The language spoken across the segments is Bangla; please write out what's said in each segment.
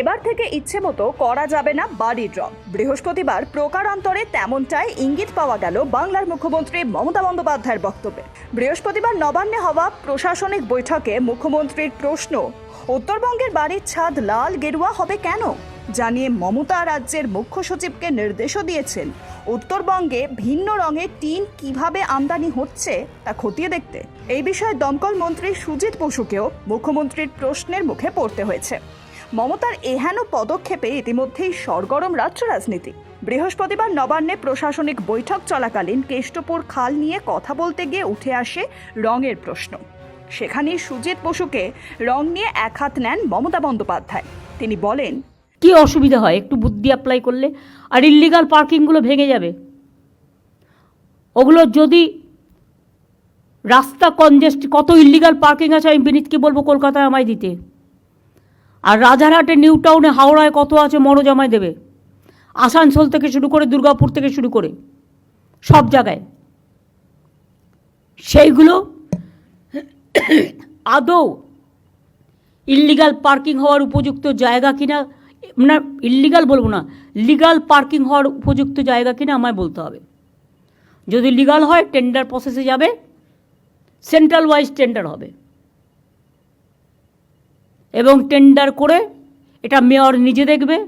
এবার থেকে ইচ্ছে মতো করা যাবে না বাড়ির রং বৃহস্পতিবার প্রকারান্তরে তেমনটাই ইঙ্গিত পাওয়া গেল বাংলার মুখ্যমন্ত্রী মমতা বন্দ্যোপাধ্যায়ের বক্তব্যে। বৃহস্পতিবার নবান্নে হওয়া প্রশাসনিক বৈঠকে মুখ্যমন্ত্রীর প্রশ্ন, উত্তরবঙ্গের বাড়ির ছাদ লাল গেরুয়া হবে কেন? জানিয়ে মমতা রাজ্যের মুখ্য সচিবকে নির্দেশও দিয়েছেন, উত্তরবঙ্গে ভিন্ন রঙের টিন কীভাবে আমদানি হচ্ছে তা খতিয়ে দেখতে। এই বিষয়ে দমকল মন্ত্রী সুজিত বসুকেও মুখ্যমন্ত্রীর প্রশ্নের মুখে পড়তে হয়েছে। মমতার এহেন পদক্ষেপে ইতিমধ্যেই সরগরম রাজ্য রাজনীতি। বৃহস্পতিবার নবান্নে প্রশাসনিক বৈঠক চলাকালীন কেষ্টপুর খাল নিয়ে কথা বলতে গিয়ে উঠে আসে রঙের প্রশ্ন। সেখানে সুজিত বসুকে রং নিয়ে এক হাত নেন মমতা বন্দ্যোপাধ্যায়। তিনি বলেন, কি অসুবিধা হয়? একটু বুদ্ধি অ্যাপ্লাই করলে আর ইল্লিগাল পার্কিংগুলো ভেঙে যাবে। ওগুলো যদি রাস্তা কনজেস্ট কত ইল্লিগাল পার্কিং আছে আমি বিনীতকে বলব কলকাতায় আমায় দিতে। আর রাজারহাটে নিউ টাউনে হাওড়ায় কত আছে মরজ আমায় দেবে? আসানসোল থেকে শুরু করে দুর্গাপুর থেকে শুরু করে সব জায়গায়। সেইগুলো আদৌ ইল্লিগাল পার্কিং হওয়ার উপযুক্ত জায়গা কিনা, না ইল্লিগাল বলব না লিগাল পার্কিং হওয়ার উপযুক্ত জায়গা কিনা আমায় বলতে হবে। যদি লিগাল হয় টেন্ডার প্রসেসে যাবে সেন্ট্রাল ওয়াইজ টেন্ডার হবে। এবং টেন্ডার করে এটা মেয়র নিজে দেখবে।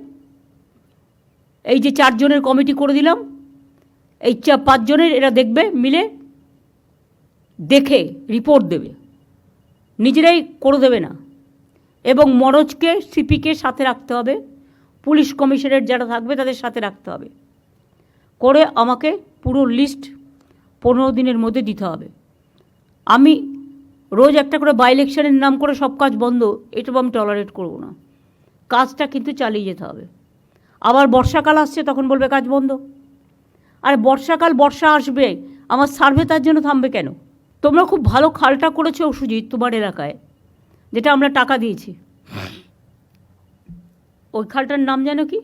এই যে চারজনের কমিটি করে দিলাম, এই চা পাঁচজনের এরা দেখবে, মিলে দেখে রিপোর্ট দেবে। নিজেরাই করে দেবে না। এবং মরজকে সিপিকে সাথে রাখতে হবে। পুলিশ কমিশনের যারা থাকবে তাদের সাথে রাখতে হবে। করে আমাকে পুরো লিস্ট পনেরো দিনের মধ্যে দিতে হবে। আমি রোজ একটা করে বাই ইলেকশনের নাম করে সব কাজ বন্ধ, এটা আমি টলারেট করব না। কাজটা কিন্তু চালিয়ে যেতে হবে। আবার বর্ষাকাল আসছে, তখন বলবে কাজ বন্ধ। আর বর্ষাকাল, বর্ষা আসবে, আমার সার্ভে তার জন্য থামবে কেন? তোমরা খুব ভালো খালটা করেছ, সুজিত, তোমার এলাকায়, যেটা আমরা টাকা দিয়েছি। ওই খালটার নাম জানো কি?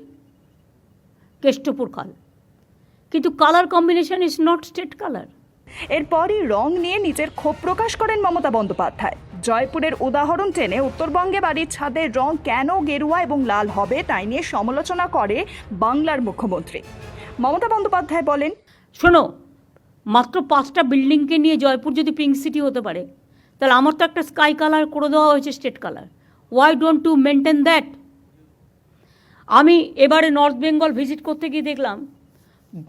কেষ্টপুর খাল। কিন্তু colour combination is not state colour এরপরই রং নিয়ে নিজের ক্ষোভ প্রকাশ করেন মমতা বন্দ্যোপাধ্যায়। জয়পুরের উদাহরণ টেনে উত্তরবঙ্গে বাড়ির ছাদের রং কেন গেরুয়া এবং লাল হবে তাই নিয়ে সমালোচনা করে বাংলার মুখ্যমন্ত্রী। মমতা বন্দ্যোপাধ্যায় বলেন, শোনো, মাত্র পাঁচটা বিল্ডিংকে নিয়ে জয়পুর যদি পিঙ্ক সিটি হতে পারে, তাহলে আমার তো একটা স্কাই কালার করে দেওয়া হয়েছে state colour why don't to maintain that আমি এবারে নর্থ বেঙ্গল ভিজিট করতে গিয়ে দেখলাম,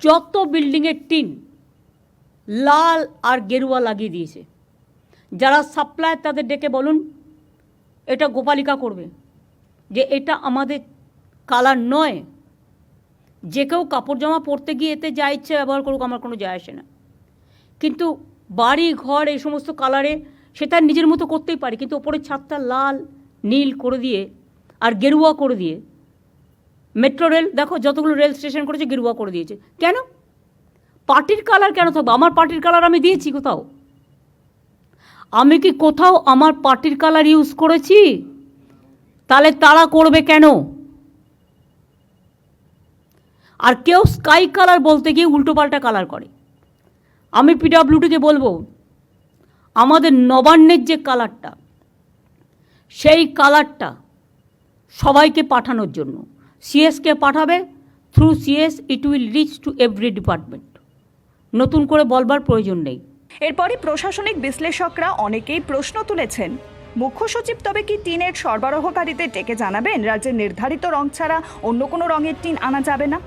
যত বিল্ডিংয়ের টিন লাল আর গেরুয়া লাগিয়ে দিয়েছে। যারা সাপ্লাই তাদের ডেকে বলুন, এটা গোপালিকা করবে। যে এটা আমাদের কালার নয়। যে কেউ কাপড় জামা পরতে গিয়ে এতে যা ইচ্ছে ব্যবহার করুক, আমার কোনো যায় আসে না। কিন্তু বাড়ি, ঘর এই সমস্ত কালারে সেটা নিজের মতো করতেই পারে। কিন্তু ওপরের ছাদটা লাল, নীল করে দিয়ে আর গেরুয়া করে দিয়ে। মেট্রো রেল, দেখো যতগুলো রেল স্টেশন করেছে, গেরুয়া করে দিয়েছে। কেন? পার্টির কালার কেন থাকবে? আমার পার্টির কালার আমি দিয়েছি কোথাও। আমি কি কোথাও আমার পার্টির কালার ইউজ করেছি? তাহলে তারা করবে কেন? আর কেউ স্কাই কালার বলতে গিয়ে উল্টোপাল্টা কালার করে। আমি পিডাব্লিউডিকে বলব, আমাদের নবান্নের যে কালারটা সেই কালারটা সবাইকে পাঠানোর জন্য। সিএসকে পাঠাবে through CS it will reach to every department নতুন করে বলবার প্রয়োজন নেই। এরপরই প্রশাসনিক বিশ্লেষকরা অনেকেই প্রশ্ন তুলেছেন। মুখ্য সচিব তবে কি টিনের সরবরাহকারীদের ডেকে জানাবেন? রাজ্যের নির্ধারিত রং ছাড়া অন্য কোনো রঙের টিন আনা যাবে না?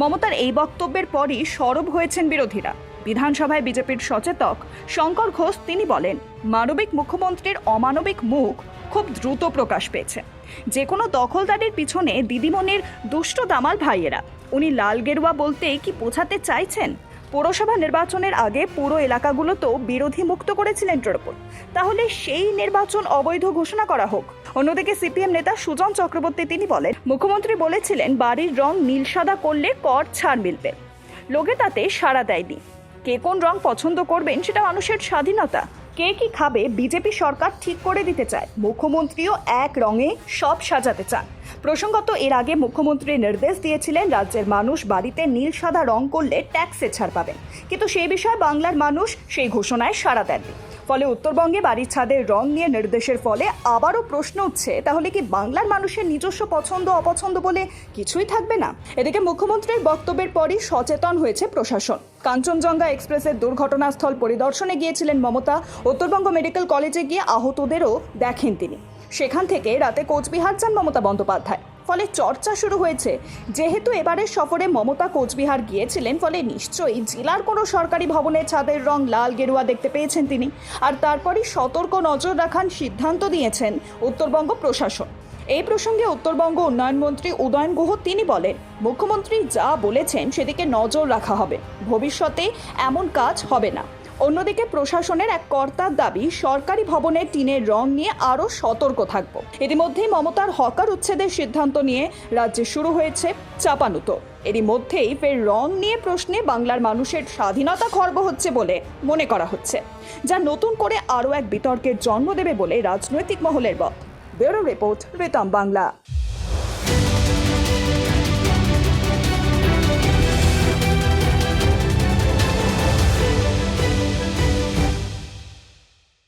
মমতার এই বক্তব্যের পরই সরব হয়েছেন বিরোধীরা। বিধানসভায় বিজেপির সচেতক শঙ্কর ঘোষ তিনি বলেন, মানবিক মুখ্যমন্ত্রীর অমানবিক মুখ খুব দ্রুত প্রকাশ পেয়েছে। যে কোনো দখলদারির পিছনে দিদিমণির দুষ্ট দামাল ভাইয়েরা, উনি লাল গেরুয়া বলতে কি বোঝাতে চাইছেন? পৌরসভা নির্বাচনের আগে পুরো এলাকাগুলোতেও বিরোধী মুক্ত করেছিলেন তৃণমূল তাহলে সেই নির্বাচন অবৈধ ঘোষণা করা হোক। অন্যদিকে সিপিএম নেতা সুজন চক্রবর্তী তিনি বলেন, মুখ্যমন্ত্রী বলেছিলেন, বাড়ির রং নীল সাদা করলে কর ছাড় মিলবে। লোকে তাতে সাড়া দেয়নি। কে কোন রং পছন্দ করবেন সেটা মানুষের স্বাধীনতা। কে কি খাবে বিজেপি সরকার ঠিক করে দিতে চায়? মুখ্যমন্ত্রীও এক রঙে সব সাজাতে চান। প্রসঙ্গত, এর আগে মুখ্যমন্ত্রী নির্দেশ দিয়েছিলেন রাজ্যের মানুষ বাড়িতে নীল সাদা রং করলে ট্যাক্সে ছাড় পাবেন। কিন্তু সেই বিষয়ে বাংলার মানুষ সেই ঘোষণায় সাড়া দেননি। ফলে উত্তরবঙ্গে বাড়ির ছাদের রং নিয়ে নির্দেশের ফলে আবারও প্রশ্ন উঠছে, তাহলে কি বাংলার মানুষের নিজস্ব পছন্দ, অপছন্দ বলে কিছুই থাকবে না? এদিকে মুখ্যমন্ত্রীর বক্তব্যের পরই সচেতন হয়েছে প্রশাসন। কাঞ্চনজঙ্ঘা এক্সপ্রেসের দুর্ঘটনাস্থল পরিদর্শনে গিয়েছিলেন মমতা। উত্তরবঙ্গ মেডিকেল কলেজে গিয়ে আহতদেরও দেখেন তিনি। সেখান থেকে রাতে কোচবিহার যান মমতা বন্দ্যোপাধ্যায়। ফলে চর্চা শুরু হয়েছে। যেহেতু এবারের সফরে মমতা কোচবিহার গিয়েছিলেন, ফলে নিশ্চয়ই জেলার কোনো সরকারি ভবনের ছাদের রং লাল গেরুয়া দেখতে পেয়েছেন তিনি। আর তারপরই সতর্ক নজর রাখার সিদ্ধান্ত দিয়েছেন উত্তরবঙ্গ প্রশাসন। এই প্রসঙ্গে উত্তরবঙ্গ উন্নয়ন মন্ত্রী উদয়ন গুহ তিনি বলেন, মুখ্যমন্ত্রী যা বলেছেন সেদিকে নজর রাখা হবে। ভবিষ্যতে এমন কাজ হবে না। অন্যদিকে প্রশাসনের এক কর্তার দাবি, সরকারি ভবনের টিনের রং নিয়ে আরও সতর্ক থাকব। ইতিমধ্যেই মমতার হকার উচ্ছেদের সিদ্ধান্ত নিয়ে রাজ্যে শুরু হয়েছে চাপানুতো। এরই মধ্যেই ফের রং নিয়ে প্রশ্নে বাংলার মানুষের স্বাধীনতা খর্ব হচ্ছে বলে মনে করা হচ্ছে, যা নতুন করে আরও এক বিতর্কের জন্ম দেবে বলে রাজনৈতিক মহলের মত। Bureau report Ritam Bangla.